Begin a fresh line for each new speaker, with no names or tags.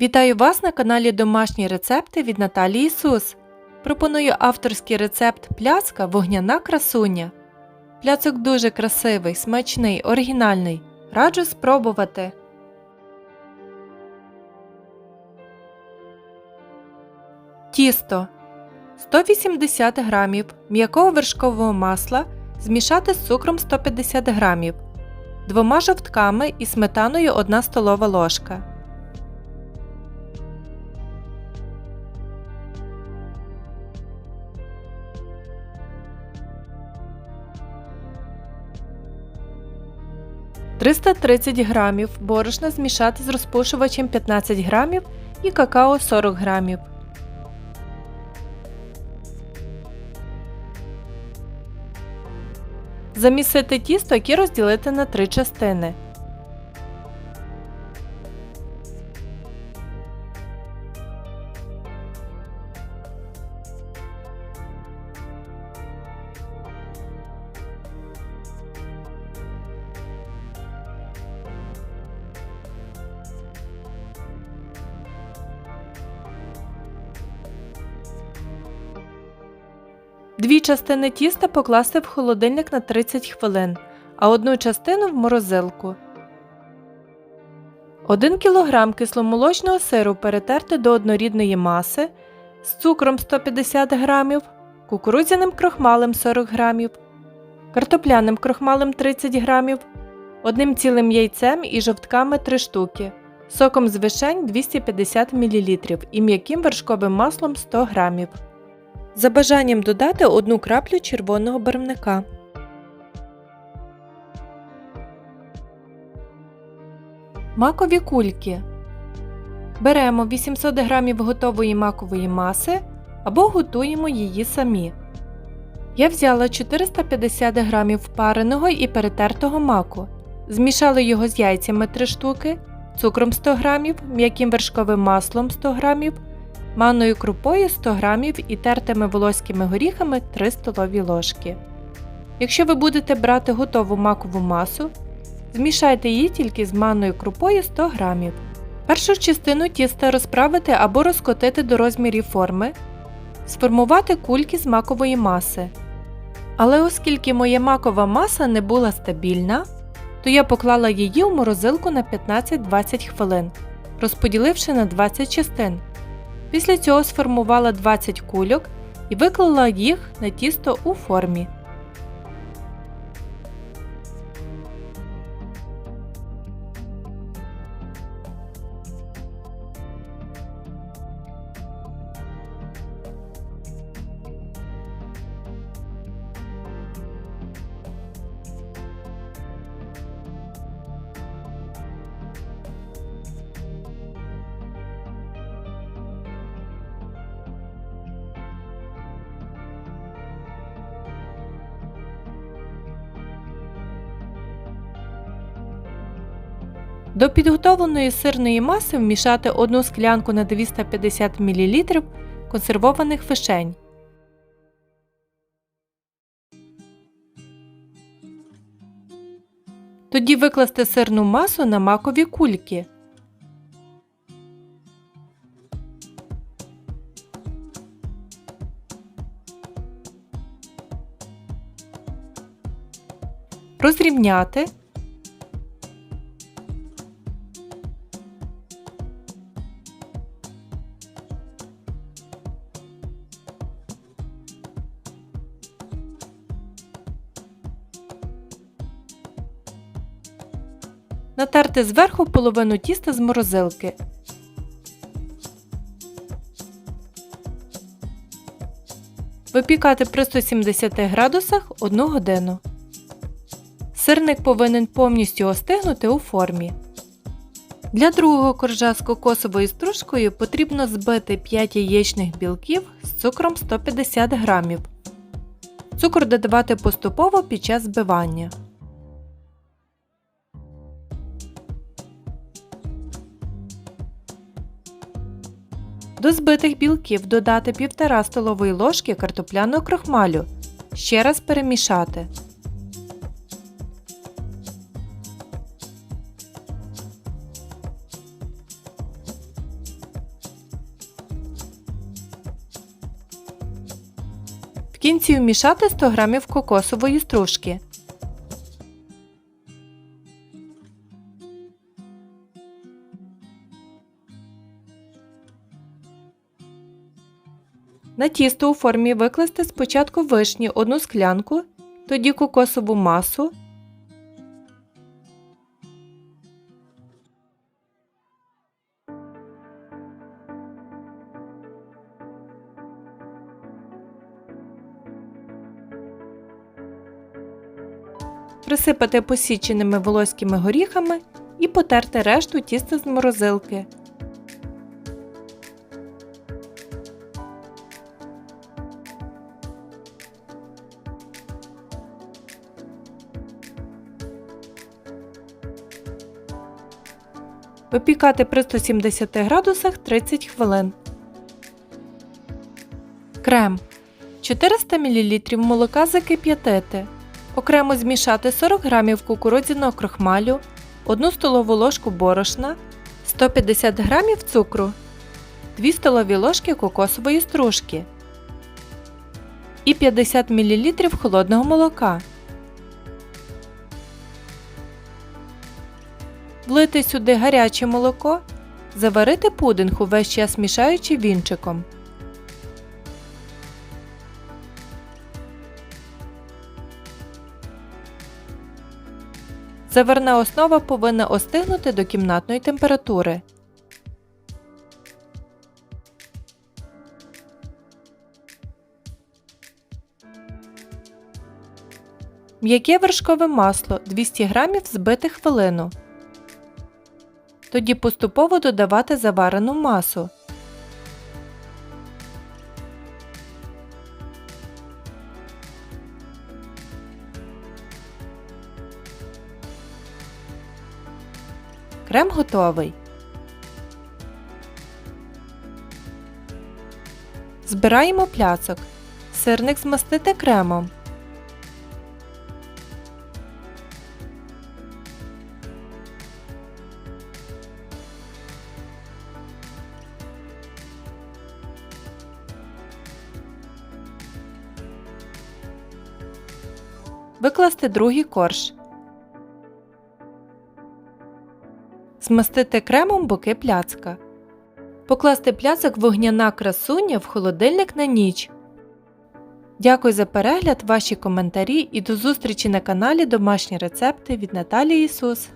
Вітаю вас на каналі Домашні рецепти від Наталії Сус. Пропоную авторський рецепт пляцка вогняна красуня. Пляцок дуже красивий, смачний, оригінальний. Раджу спробувати. Тісто 180 г м'якого вершкового масла змішати з цукром 150 г, двома жовтками і сметаною 1 столова ложка. «330 грамів борошна змішати з розпушувачем 15 грамів і какао 40 грамів. Замісити тісто, яке розділити на три частини. Дві частини тіста покласти в холодильник на 30 хвилин, а одну частину в морозилку. 1 кг кисломолочного сиру перетерти до однорідної маси з цукром 150 г, кукурудзяним крохмалем 40 г, картопляним крохмалем 30 г, одним цілим яйцем і жовтками 3 штуки, соком з вишень 250 мл і м'яким вершковим маслом 100 г. За бажанням додати одну краплю червоного барвника. Макові кульки. Беремо 800 г готової макової маси або готуємо її самі. Я взяла 450 г пареного і перетертого маку. Змішала його з яйцями 3 штуки, цукром 100 г, м'яким вершковим маслом 100 г, манною крупою 100 г і тертими волоськими горіхами 3 столові ложки. Якщо ви будете брати готову макову масу, змішайте її тільки з манною крупою 100 г. Першу частину тіста розправити або розкотити до розмірів форми, сформувати кульки з макової маси. Але оскільки моя макова маса не була стабільна, то я поклала її у морозилку на 15-20 хвилин, розподіливши на 20 частин. Після цього сформувала 20 кульок і виклала їх на тісто у формі. До підготовленої сирної маси вмішати 1 склянку на 250 мл консервованих вишень. Тоді викласти сирну масу на макові кульки. Розрівняти. Натерти зверху половину тіста з морозилки. Випікати при 170 градусах 1 годину. Сирник повинен повністю остигнути у формі. Для другого коржа з кокосовою стружкою потрібно збити 5 яєчних білків з цукром 150 г. Цукор додавати поступово під час збивання. До збитих білків додати 1,5 столової ложки картопляного крохмалю. Ще раз перемішати. В кінці вмішати 100 грамів кокосової стружки. На тісто у формі викласти спочатку вишні одну склянку, тоді кокосову масу, присипати посіченими волоськими горіхами і потерти решту тіста з морозилки. Випікати при 170 градусах 30 хвилин. Крем 400 мл молока закип'ятити. Окремо змішати 40 г кукурудзяного крохмалю, 1 столову ложку борошна, 150 г цукру, 2 столові ложки кокосової стружки і 50 мл холодного молока. Влити сюди гаряче молоко, заварити пудинг увесь час мішаючи вінчиком. Заварна основа повинна остигнути до кімнатної температури. М'яке вершкове масло 200 г збити хвилину. Тоді поступово додавати заварену масу. Крем готовий. Збираємо пляцок. Сирник змастити кремом. Викласти другий корж. Змастити кремом боки пляцка. Покласти пляцок вогняна красуня в холодильник на ніч. Дякую за перегляд, ваші коментарі і до зустрічі на каналі Домашні рецепти від Наталії Ісус.